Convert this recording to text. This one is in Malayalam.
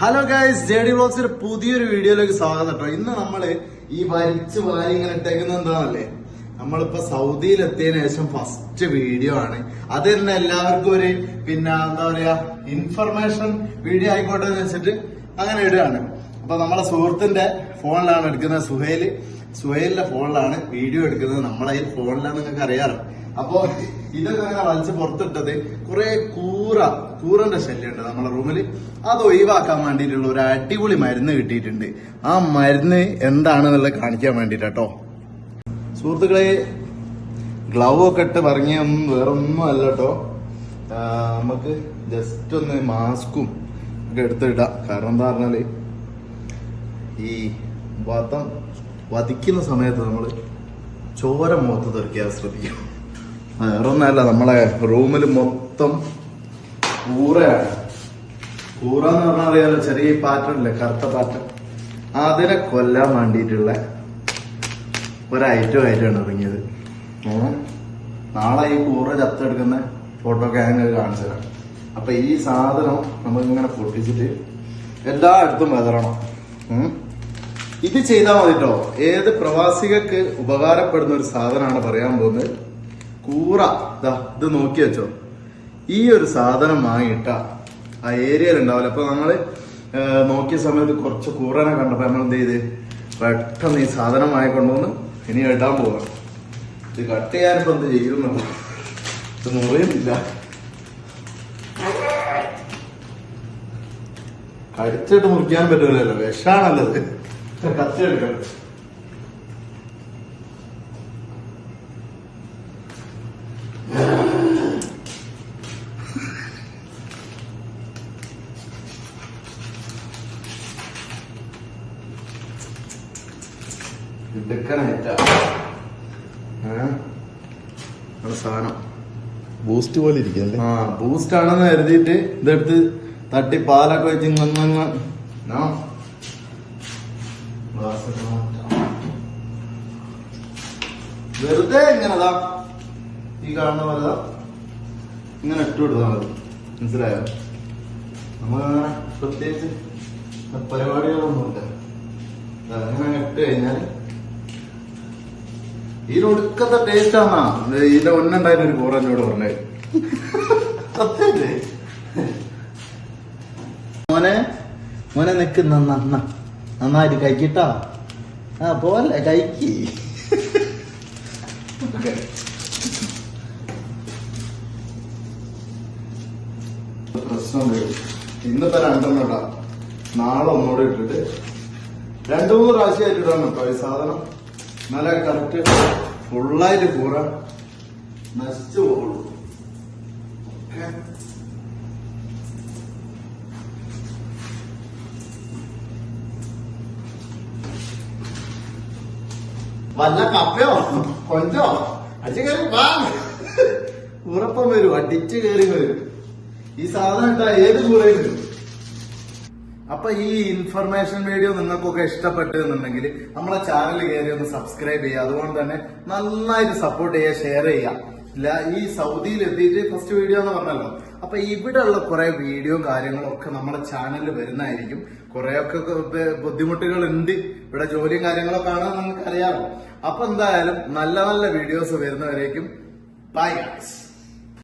ഹലോ ഗൈസ് ജെ ഡി വ്ളോഗ്സിന്റെ പുതിയൊരു വീഡിയോയിലേക്ക് സ്വാഗതം കേട്ടോ ഇന്ന് നമ്മൾ ഈ വലിച്ചു വാരി ഇങ്ങനെ ഇട്ടേക്കുന്നത് എന്താണല്ലേ? നമ്മളിപ്പോ സൗദിയിൽ എത്തിയതിനു ശേഷം ഫസ്റ്റ് വീഡിയോ ആണ്. അത് തന്നെ എല്ലാവർക്കും ഒരു പിന്നെ എന്താ പറയാ ഇൻഫർമേഷൻ വീഡിയോ ആയിക്കോട്ടെ എന്ന് വെച്ചിട്ട് അങ്ങനെ ഇടുകയാണ്. അപ്പൊ നമ്മളെ സുഹൃത്തിന്റെ ഫോണിലാണ് എടുക്കുന്നത് സുഹേൽ. സുഹേലിന്റെ ഫോണിലാണ് വീഡിയോ എടുക്കുന്നത്. നമ്മളെ ഈ ഫോണിലാണ് നിങ്ങൾക്ക് അറിയാറ് അപ്പോ ഇതൊക്കെ അങ്ങനെ വലിച്ച് പുറത്തിട്ടത് കുറെ കൂറ കൂറന്റെ ശല്യമുണ്ട് നമ്മളെ റൂമിൽ അത് ഒഴിവാക്കാൻ വേണ്ടിയിട്ടുള്ള ഒരു അടിപൊളി മരുന്ന് കിട്ടിയിട്ടുണ്ട്. ആ മരുന്ന് എന്താണെന്നുള്ളത് കാണിക്കാൻ വേണ്ടിട്ടോ സുഹൃത്തുക്കളെ ഗ്ലൗ ഒക്കെ ഇട്ട് പറഞ്ഞൊന്നും വേറെ ഒന്നും അല്ല കേട്ടോ നമുക്ക് ജസ്റ്റ് ഒന്ന് മാസ്കും ഒക്കെ എടുത്തിടാം കാരണം എന്താ പറഞ്ഞാൽ ഈ വധം വധിക്കുന്ന സമയത്ത് നമ്മൾ ചോര മുഖത്ത് തെറിക്കാൻ ശ്രദ്ധിക്കണം വേറെ ഒന്നല്ല നമ്മളെ റൂമിൽ മൊത്തം കൂറയാണ്. കൂറ എന്ന് പറഞ്ഞാൽ അറിയാലോ ചെറിയ പാറ്റേൺ ഇല്ലേ കറുത്ത പാറ്റേൺ. അതിനെ കൊല്ലാൻ വേണ്ടിയിട്ടുള്ള ഒരൈറ്റം ആയിട്ടാണ് ഇറങ്ങിയത്? നാളെ ഈ കൂറ ചത്തെടുക്കുന്ന ഫോട്ടോ ഒക്കെ കാണിച്ചതാണ് അപ്പൊ ഈ സാധനം നമ്മളിങ്ങനെ പൊട്ടിച്ചിട്ട് എല്ലായിടത്തും വിതറണം. ഇത് ചെയ്താൽ മതി കേട്ടോ ഏത് പ്രവാസികൾക്ക് ഉപകാരപ്പെടുന്ന ഒരു സാധനമാണ് പറയാൻ പോകുന്നത്? കൂറ. ഇത് നോക്കി വെച്ചോ. ഈ ഒരു സാധനം വാങ്ങിയിട്ട ആ ഏരിയയിൽ ഉണ്ടാവില്ല. അപ്പൊ നമ്മൾ നോക്കിയ സമയത്ത് കുറച്ച് കൂറനെ കണ്ടപ്പോ നമ്മൾ എന്ത് ചെയ്ത്? പെട്ടെന്ന് ഈ സാധനം വാങ്ങിക്കൊണ്ടുവന്ന് ഇനി ഇടാൻ പോവാം. ഇത് കട്ട് ചെയ്യാനിപ്പോ എന്ത് ചെയ്യുന്നു ഇത് മുറിയുന്നില്ല. കടിച്ചിട്ട് മുറിക്കാൻ പറ്റൂലല്ലോ. വിഷാണല്ലത് കത്തി എടുക്കണം എടുക്കണേറ്റ സാധനം ബൂസ്റ്റ് പോലെ ഇരിക്കല്ലേ ആ ബൂസ്റ്റ് ആണെന്ന് കരുതിയിട്ട് ഇതെടുത്ത് തട്ടി പാലൊക്കെ വെച്ച് ഇങ്ങ് വെറുതെ ഇങ്ങനെതാ ഈ കാണുന്ന പോലെ ഇങ്ങനെ ഇട്ട് കൊടുത്താൽ മതി. മനസ്സിലായോ? നമ്മളങ്ങനെ പ്രത്യേകിച്ച് പരിപാടികളൊന്നുമില്ല. അങ്ങനെ ഇട്ട് കഴിഞ്ഞാൽ ഇതിനൊടുക്കത്തെ ടേസ്റ്റ് ആണാ ഇതിന്റെ ഒന്നുണ്ടായിരുന്ന ഒരു കൂറ എന്നോട് പറഞ്ഞത് സത്യല്ലേ? മോനെ മോനെ നിക്ക് നന്ന. നന്നായിട്ട് കഴിക്കട്ടാ. ആ പോലെ കഴിക്ക്. പ്രശ്നം ഇന്നത്തെ രണ്ടെണ്ണം നാളെ ഒന്നുകൂടെ ഇട്ടിട്ട് രണ്ടു മൂന്ന് പ്രാവശ്യമായിട്ട് ഇടണം കേട്ടോ ഈ സാധനം നല്ല കറക്റ്റ് ഫുള്ളായിട്ട് കൂറ നശിച്ചു പോകുള്ളൂ ഓക്കേ? വല്ല കപ്പയോ? കൊഞ്ചോ? അടിച്ചു കയറി വാ. ഉറപ്പം വരും അടിച്ചു കയറി വരും. ഈ സാധനം ഇട്ടാ ഏത് കൂടെയും അപ്പൊ ഈ ഇൻഫർമേഷൻ വീഡിയോ നിങ്ങൾക്കൊക്കെ ഇഷ്ടപ്പെട്ടു എന്നുണ്ടെങ്കിൽ നമ്മളെ ചാനൽ കയറി ഒന്ന് സബ്സ്ക്രൈബ് ചെയ്യുക. അതുകൊണ്ട് തന്നെ നന്നായിട്ട് സപ്പോർട്ട് ചെയ്യുക ഷെയർ ചെയ്യുക. ഈ സൗദിയിൽ എത്തിയിട്ട് ഫസ്റ്റ് വീഡിയോ എന്ന് പറഞ്ഞല്ലോ. അപ്പൊ ഉള്ള കുറെ വീഡിയോ കാര്യങ്ങളും ഒക്കെ നമ്മുടെ ചാനലിൽ വരുന്നതായിരിക്കും. കുറെയൊക്കെ ബുദ്ധിമുട്ടുകൾ ഉണ്ട് ഇവിടെ ജോലിയും കാര്യങ്ങളൊക്കെ ആണെന്ന് നമുക്ക് അറിയാമോ അപ്പൊ എന്തായാലും നല്ല നല്ല വീഡിയോസ് വരുന്നവരേക്കും. Bye guys